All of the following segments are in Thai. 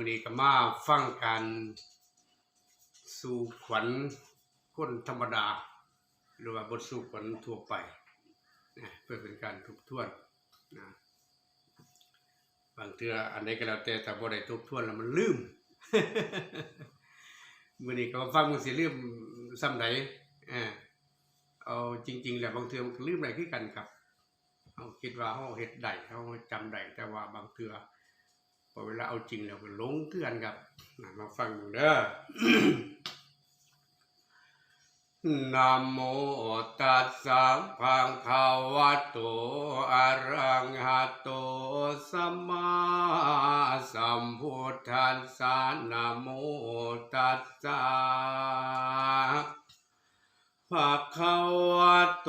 มือนี้ก็มาฟังการสู่ขวัญคนธรรมดา หรือว่าบทสู่ขวัญทั่วไปนะเพื่อเป็นการทบทวนนะบางเทื่ออันใดก็แล้วแต่ถ้าบ่ได้ทบทวนแล้วมันลืมมือนี้ก็ฟังมันสิลืมซ้ำใดเออเอาจริง ๆ แล้วบางเทื่อมันลืมได้คือกันครับเฮาคิดว่าเฮาเฮ็ดได้เฮาจำได้แต่ว่าบางเทื่อ อเวลาเอาจริงแล้วก็หลงเกือนครับมาฟังดูเด้อนะโมตัสสะภะคะวะโตอะระหะโตสัมมาสัมพุทธัสสะนะโมตัสสะภะคะวะโต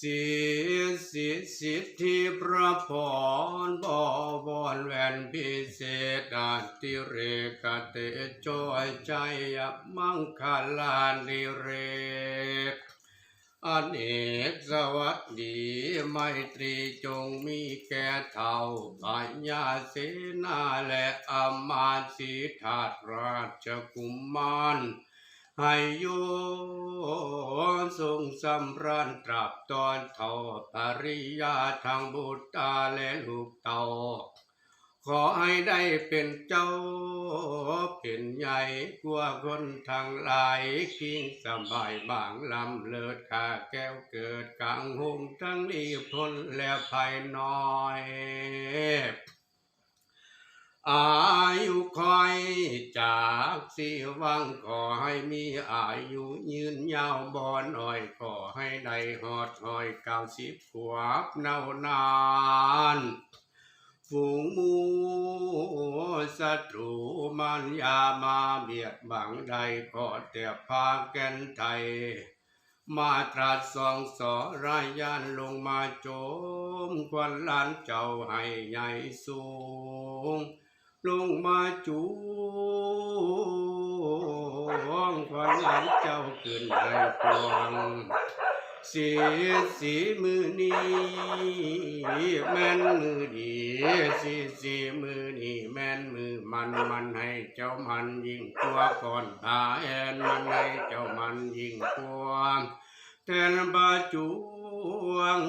สิสิสิทธิพระพรบวรแวนพิเศษอาติเรกเตจอยใจมังคลานิเรกอเนกสวัสดีไมตรีจงมีแก่เท่าปัญญาเสนาและอมมาสิทธาราชกุมาร ให้โยทรงสำราญตราบตอนเท่าปริยาทางบุตรและลูกเต่าขอให้ได้เป็นเจ้า เป็นใหญ่กว่าคนทางหลายคิงสบายบางลำเลิศข้าแก้วเกิดกลางหงทั้งนี้พ้นและภายน้อย อายุคอยจากสีวังขอให้มีอายุยืนยาวบอนหน่อยขอให้ได้หอดหอยเก้าสิบขวบเนานานฝูงหมูศัตรูมันยามาเบียดบังใดก็แต่พาแกันไทย มาตรัสสองสอรายยานลงมาโจมควันลานเจ้าให้ใหญ่สูง ลงมาจูงควันลานเจ้าขึ้นให้ปวงสีสีมือนี้แม่นมือดีสีสีมือนี้แม่นมือมันมันให้เจ้ามันยิ่งกว่าก่อนตาแอนมันให้เจ้ามันยิ่งกว่าแทนบาจวง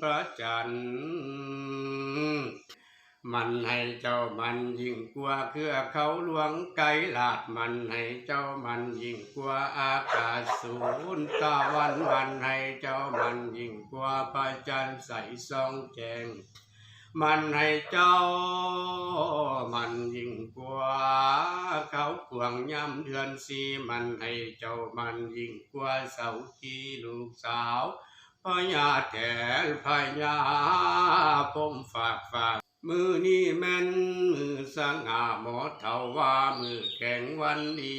ประจันทร์ มันให้เจ้ามันยิ่งกว่าเครือเขาหลวงไกลลาดมันให้เจ้ามันยิ่งกว่าอากาศศูนย์ตะวันมันให้เจ้ามันยิ่งกว่าพระจันทร์ใสสองแจงมันให้เจ้ามันยิ่งกว่าเขากวางย่ำเดือนสีมันให้เจ้ามันยิ่งกว่าเสาที่ลูกสาวพญาแถนพญาพมฝากฝาก มือนี่แม่นมือสง่าหมอเทาว่ามือแข่งวันดี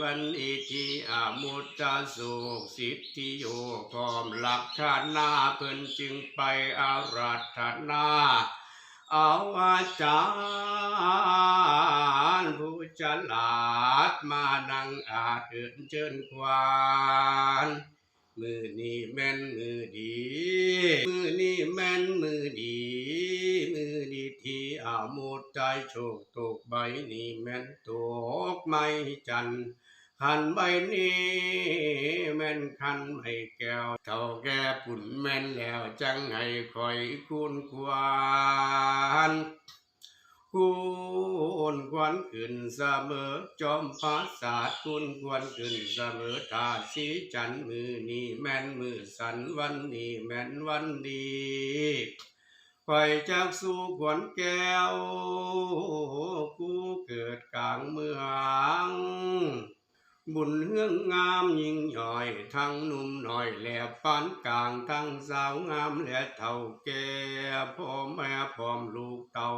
วันดีที่อามุตตาสุขสิทธิโยพร้อมหลักฐานนาเพิ่นจึงไปอาราธนาเอาอาจารย์ผู้ฉลาดมานั่งอาจเอินเชิญควาน มือนี่แม่นมือดี มือนี่แม่นมือดี มือดีที่อาโมดใจโชคตกใบนี่แม่นตกไม่จันขันใบนี้แม่นขันไม่แก้วเท่าแก่ปุ่นแม่นแล้วจังให้คอยคุณควาน คุณควรขึ้นเสมอ จอมปราสาทคุณควรขึ้นเสมอทาสีจันมือนี่แม่นมือสันวันนี้แม่นวันดีคอยจากสู่ขวัญแก้ว กูเกิดกลางเมืองบุญเฮืองงามยิ่งหญ่ทั้งหนุ่มหน่อยและปานกลางทั้งสาวงามและเท่าแก่พ่อแม่พร้อมลูกเต่า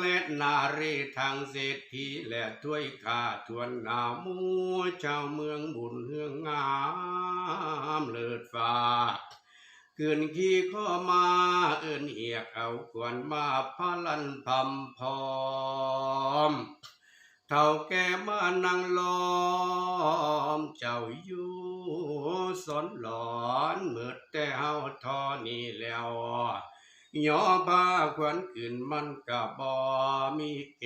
และนารีทางเศรษฐีและถ้วยข้าทวนนามูชาวเมืองบุญเฮืองงามเลิศฟ้าเกินขี้ข้อมาเอินเอียกเอาขวนมาพาลันพำพร้อมเท่าแก่มานั่งล้อมเจ้าอยู่สอนหลอนเมื่อแต่เฮาทอนี่แล้ว ย่อบ้าควันขึ้นมันกับ่มีแก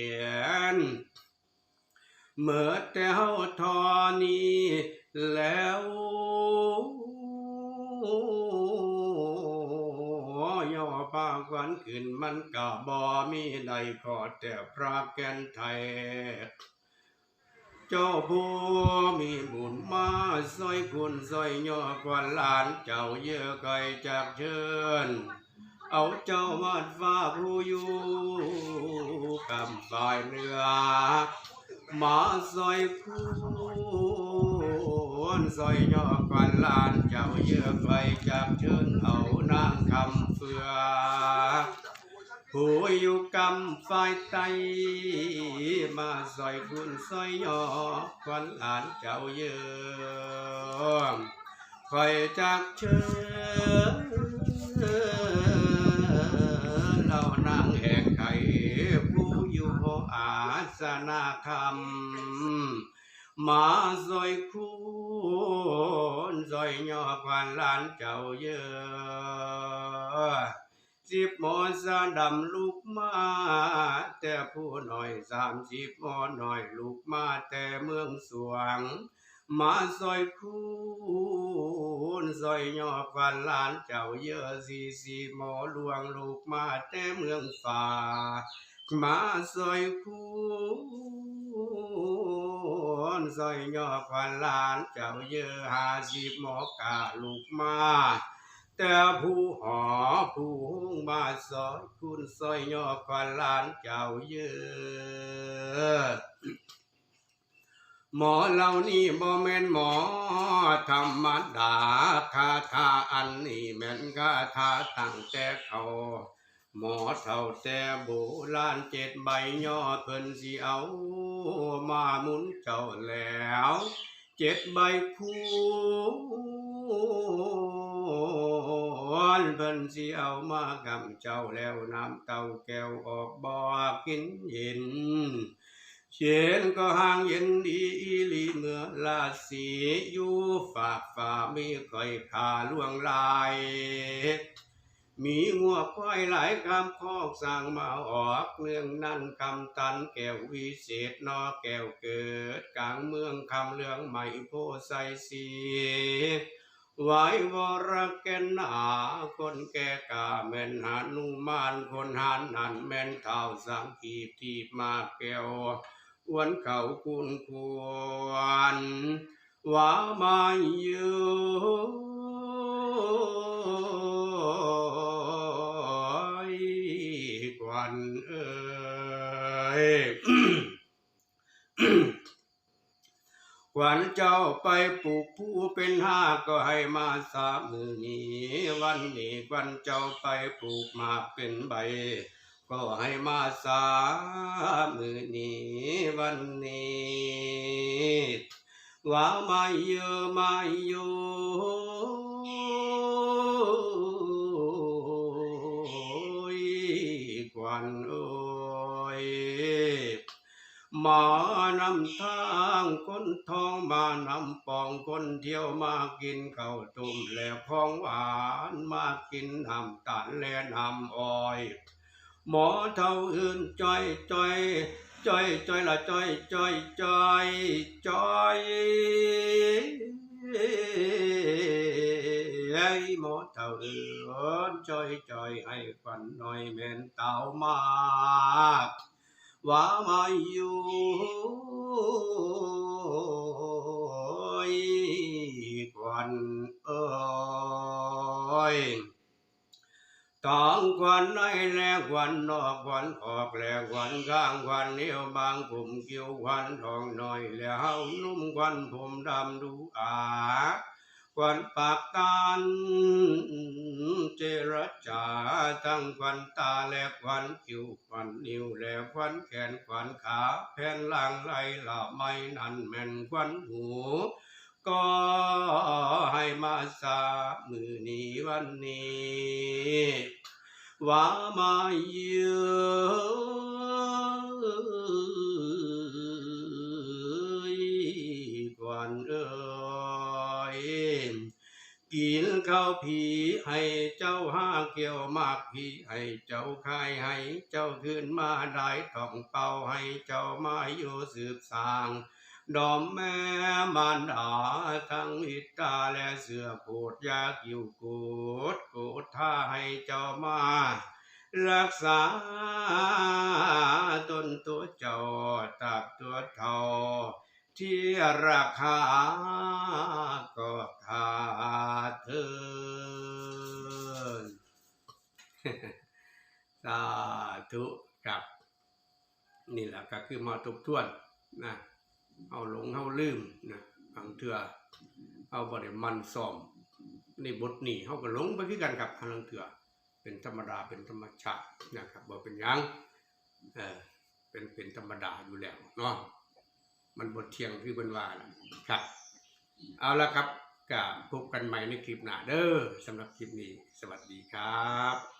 นเมื่อแต่เฮาทอนี้แล้วย่อบ้าควันขึ้นมันกับ่มีใดขอแต่พระแก่นไทย เจ้าผู้มีบุญมาซอยคุณซอยย่อกว่าลานเจ้าเยอะไกลจากเชิญ เอาเจ้ามาดฟ้าผู้อยู่กำฝ่ายเนื้อมาซอยคุณซอยย่อกว่าหลานเจ้าเยือไกลจากเชิญเอานางคำเฟือผู้อยู่กำฝ่ายไตมาซอยคุณซอยยอควันลานเจ้าเยืมคอยจากเชิญ เรานางแหกไข่ผู้อยู่อาสนาคำมาซอยคุณซอยยอควันหลานเจ้าเยืมสิบหมอสาดำลูกมา แต่ผู้หน้อยสามสิบหมอหน้อยลูกมาแต่เมืองสวง มาซอยคูนซอยยอฟันหลานเจ้าเยอะสีสีหมอหลวงลูกมาแต่เมืองฝ่ามาซอยคูนซอยยอฟันหลานเจ้าเยอะหาสิบหมอกาลูกมาแต่ผู้หอผู้หงมาซอยคุณซอยย่อควันลานเจ้าเยอะ หมอเหล่านี้บ่แม่นหมอธรรมดาคาถาอันนี้แม่นคาถาตั้งแต่เขาหมอเท่าแต่โบราณเจ็ดใบย่อเพิ่นสิเอา มาหมุนเจ้าแล้ว เจ็ดใบคูนเพิ่นสิเอามากำเจ้าแล้วน้ำเต้าแก้วออกบ่อกินเย็น เชียนก็ห่างเย็นดีอีลีเมื่อลาสีอยู่ฝากฝ่ามีคอยขาล่วงลาย มีงัวควายหลายคำคอกสั่งมาออกเรื่องนั้นคำตันแก้ววิเศษนอแก้วเกิดกลางเมืองคำเรื่องใหม่โพไซสีไหววรแกนหาคนแก่กาแม่นหานุมานคนหานนันแม่นเท่าสังกีทีมาแก้ว วนเขาคุณควรว่ามาอยู่ควันเอ้ยขวัญเจ้าไปปลูกผู้เป็นห้าก็ให้มาสามมือนี้ วันนี้วัญเจ้าไปปลูกมาเป็นใบ ก็ให้มาสามือนี้วันนี้ว่ามาเยอะมาอยู่ขวัญเอ้ยมานำทางคนทองมานำปองคนเที่ยวมากินข้าวตุ้มและของหวานมากินน้ำตาลและน้ำอ้อย หมอเท่าอื่นจอยจอยจอยจอยละจอยจอยจอยจอยไอ้หมอเท่าอื่นจอยจอยให้ฝันหน่อยแม่นเต่ามากว่ามาอยู่กวันเอ้ย ต้องควันในแลกวันนอกควันออกแลกวันข้างควันเนียวบางผมคิ้วควันทองน้อยแล้วนุ่มควันผมดำดูอาควันปากตานเจรจาทั้งควันตาและควันคิ้วควันนิ้วและควันแขนควันขาแผ่นล่างไหลละไม่นั่นแม่นควันหู ก็ให้มาสามือนี้วันนี้ว่ามาเยือกวันเอ้ยกินข้าวผีให้เจ้าห้าเกี่ยวมากผีให้เจ้าคายให้เจ้าขึ้นมาได้ต้องเป่าให้เจ้ามาอยู่สืบสาง ดอมแม่มารดาทั้งอิตาและเสือโปดยากิวโกดโกดท่าให้เจ้ามา รักษาตนตัวเจ้าตับตัวเท่าที่ราคาก็ขาดเทินสาธุกับ นี่แหละก็คือมาทบทวนนะ เอาหลงเอาลืมนะบางเถื่อเอาบริมันซ้อมในบทนี้เขาก็หลงไปคือกันครับทางเถื่อเป็นธรรมดาเป็นธรรมชาตินะครับบ่เป็นยังเออเป็นเป็นธรรมดาอยู่แล้วเนาะมันบทเทียงคือเป็นว่าครับ เอาละครับก็พบกันใหม่ในคลิปหน้าเด้อสำหรับคลิปนี้ สวัสดีครับ